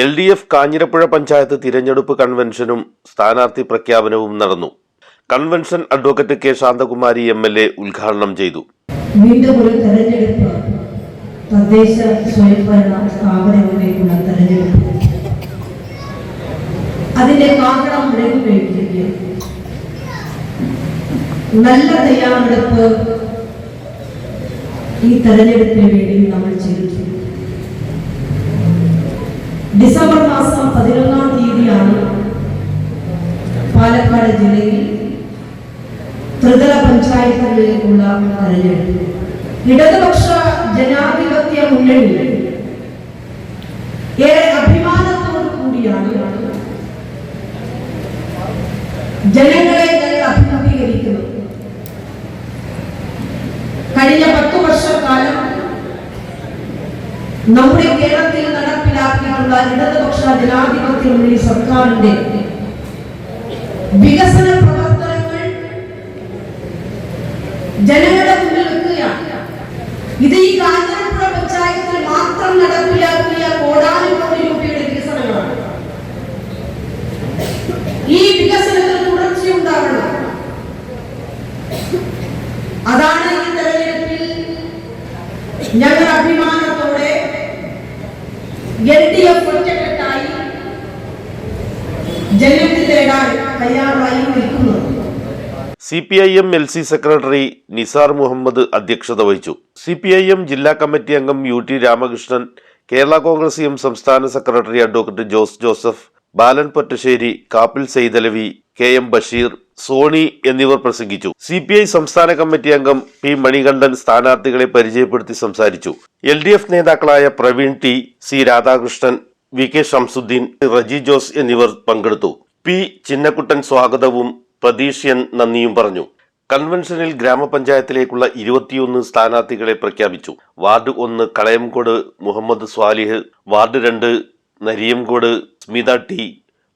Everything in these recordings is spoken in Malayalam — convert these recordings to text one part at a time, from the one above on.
L D F Kanjirapuzha panchayat തിരഞ്ഞെടുപ്പ് കൺവെൻഷനും സ്ഥാനാർത്ഥി പ്രഖ്യാപനവും നടന്നു. Convention advocate K Santhakumari M L A ഉദ്ഘാടനം ചെയ്തു. വീണ്ടും ഒരു തെരഞ്ഞെടുപ്പ് തദ്ദേശ സ്വയംഭരണ സ്ഥാപനങ്ങളിലേക്കുള്ള തെരഞ്ഞെടുപ്പ്. അതിന്റെ കാരണം നല്ല തയ്യാറെടുപ്പ് ഈ തെരഞ്ഞെടുപ്പിന് വേണ്ടി നമ്മൾ ചെയ്തിട്ടുണ്ട്. ഡിസംബർ മാസം പതിനൊന്നാം തീയതിയാണ് പാലക്കാട് ജില്ലയിൽ ത്രിതല പഞ്ചായത്തുകളിലേക്കുള്ള തെരഞ്ഞെടുപ്പ്. ഇടതുപക്ഷ ജനാധിപത്യ മുന്നണി ഏറെ അഭിമാനത്തോടു കൂടിയാണ് ജനങ്ങളെ ഞങ്ങൾ അഭിമുഖീകരിക്കുന്നത്. കഴിഞ്ഞ പത്തു വർഷക്കാലം നമ്മുടെ കേരളത്തിൽ നടപ്പിലാക്കിയിട്ടുള്ള ഇടതുപക്ഷ ജനാധിപത്യ മുന്നണി സർക്കാരിന്റെ വികസന പ്രവർത്തനങ്ങൾ ജനങ്ങളുടെ മുന്നിൽ വെക്കുകയാണ്. ഇത് ഈ കാഞ്ഞിരപ്പുഴ പഞ്ചായത്തിൽ മാത്രം നടപ്പിലാക്കിയ കോടാനുകോടി രൂപയുടെ വികസനങ്ങളാണ്. ഈ വികസനത്തിൽ തുടർച്ചയുണ്ടാകണം അതാണ് ഈ തെരഞ്ഞെടുപ്പിൽ ഞങ്ങൾ അഭിമാനത്തോടെ എൽ ഡി എഫ് ഒറ്റക്കെട്ടായി ജനത്തിൽ തയ്യാറായി നിൽക്കുന്നു. C P I M L C secretary Nisar Muhammad അധ്യക്ഷത വഹിച്ചു. സി പി ഐ എം ജില്ലാ കമ്മിറ്റി അംഗം U T Ramakrishnan Kerala Congress M സംസ്ഥാന secretary advocate Jose Joseph Balan Pottassery Kappil Saithalavi K M Basheer Soni എന്നിവർ പ്രസംഗിച്ചു. സി പി ഐ സംസ്ഥാന കമ്മിറ്റി അംഗം പി മണികണ്ഠൻ സ്ഥാനാർത്ഥികളെ പരിചയപ്പെടുത്തി സംസാരിച്ചു. എൽ ഡി എഫ് നേതാക്കളായ Praveen T C Radhakrishnan V K Shamsuddin Reji Jose എന്നിവർ പങ്കെടുത്തു. പി ചിന്നക്കുട്ടൻ സ്വാഗതവും പ്രതീഷ്യൻ നന്ദിയും പറഞ്ഞു. കൺവെൻഷനിൽ ഗ്രാമപഞ്ചായത്തിലേക്കുള്ള ഇരുപത്തിയൊന്ന് സ്ഥാനാർത്ഥികളെ പ്രഖ്യാപിച്ചു. വാർഡ് ഒന്ന് കളയംകോട് മുഹമ്മദ് സ്വാലിഹ് വാർഡ് രണ്ട് നരിയംകോട് സ്മിത ടി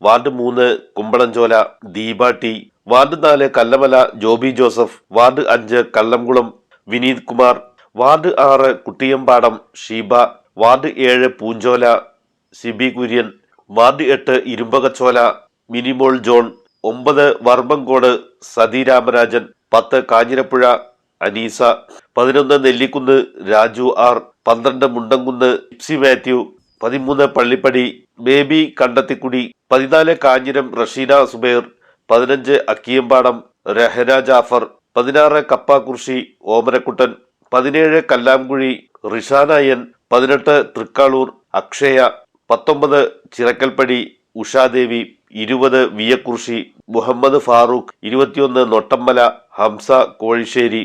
വാർഡ് മൂന്ന് കുമ്പളഞ്ചോല ദീപ ടി വാർഡ് നാല് കല്ലമല ജോബി ജോസഫ് വാർഡ് അഞ്ച് കല്ലംകുളം വിനീത് കുമാർ വാർഡ് ആറ് കുട്ടിയമ്പാടം ഷീബ വാർഡ് ഏഴ് പൂഞ്ചോല സിബി കുര്യൻ വാർഡ് എട്ട് ഇരുമ്പകച്ചോല മിനിമോൾ ജോൺ ഒമ്പത് വർമ്മങ്കോട് സതി രാമരാജൻ പത്ത് കാഞ്ഞിരപ്പുഴ അനീസ പതിനൊന്ന് നെല്ലിക്കുന്ന് രാജു ആർ പന്ത്രണ്ട് മുണ്ടംകുന്ന് ഇപ്സി മാത്യു പതിമൂന്ന് പള്ളിപ്പടി ബേബി കണ്ടത്തിക്കുടി പതിനാല് കാഞ്ഞിരം റഷീന സുബൈർ പതിനഞ്ച് അക്കിയമ്പാടം രഹന ജാഫർ പതിനാറ് കപ്പാകുർശി ഓമരക്കുട്ടൻ പതിനേഴ് കല്ലാംകുഴി റിഷാനായൻ പതിനെട്ട് തൃക്കാളൂർ അക്ഷയ പത്തൊമ്പത് ചിറക്കൽപ്പടി ഉഷാദേവി ഇരുപത് വിയക്കുർശി മുഹമ്മദ് ഫാറൂഖ് ഇരുപത്തിയൊന്ന് നൊട്ടമ്മല ഹംസ കോഴിശ്ശേരി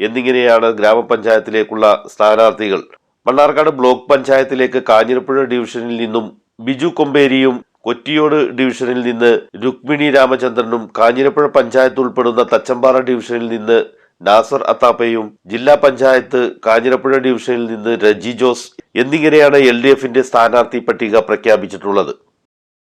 എന്നിങ്ങനെയാണ് ഗ്രാമപഞ്ചായത്തിലേക്കുള്ള സ്ഥാനാർത്ഥികൾ. മണ്ണാർക്കാട് ബ്ലോക്ക് പഞ്ചായത്തിലേക്ക് കാഞ്ഞിരപ്പുഴ ഡിവിഷനിൽ നിന്നും ബിജു കൊമ്പേരിയും കൊറ്റിയോട് ഡിവിഷനിൽ നിന്ന് രുക്മിണി രാമചന്ദ്രനും കാഞ്ഞിരപ്പുഴ പഞ്ചായത്ത് ഉൾപ്പെടുന്ന തച്ചമ്പാറ ഡിവിഷനിൽ നിന്ന് നാസർ അത്താപ്പയും ജില്ലാ പഞ്ചായത്ത് കാഞ്ഞിരപ്പുഴ ഡിവിഷനിൽ നിന്ന് രജി ജോസ് എന്നിങ്ങനെയാണ് എൽ ഡി എഫിന്റെ സ്ഥാനാർത്ഥി പട്ടിക പ്രഖ്യാപിച്ചിട്ടുള്ളത്.